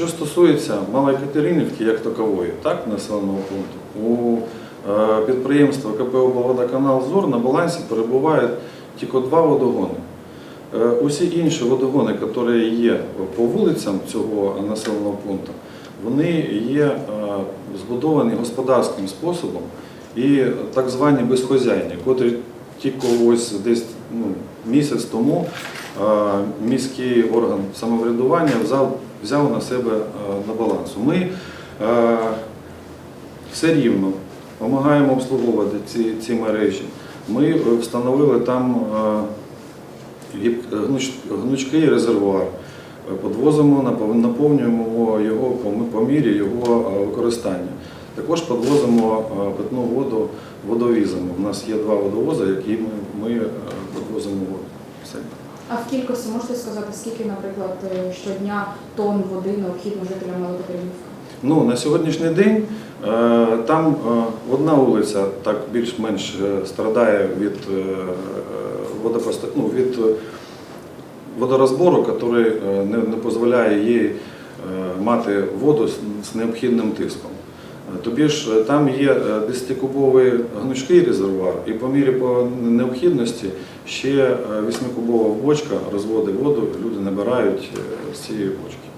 Що стосується Малої Катеринівки як такової, так, населеного пункту, у е, підприємства КП «Облводоканал ЗОР на балансі перебувають тільки два водогони. Е, Усі інші водогони, які є по вулицям цього населеного пункту, вони є е, збудовані господарським способом і так звані безхозяйні, котрі тільки ось десь ну, місяць тому міський орган самоврядування взяв, взяв на себе на баланс. Ми все рівно допомагаємо обслуговувати ці, ці мережі. Ми встановили там е, гнуч- гнучкий резервуар, підвозимо, напов- наповнюємо його по, мірі його використання. Також підвозимо питну воду нас є два водовози, які ми, ми е, підвозимо воду. Все. А в кількості можете сказати, скільки, наприклад, е, щодня тонн води необхідно жителям Малокатеринівки? Ну, на сьогоднішній день е, там одна вулиця так більш-менш страдає від ну, від водорозбору, який не, дозволяє їй мати воду з необхідним тиском. Е, Тобі ж е, там є десятикубовий 10-кубовий гнучкий резервуар, і по мірі по необхідності ще 8-кубова бочка розводить воду, люди набирають е, з цієї бочки.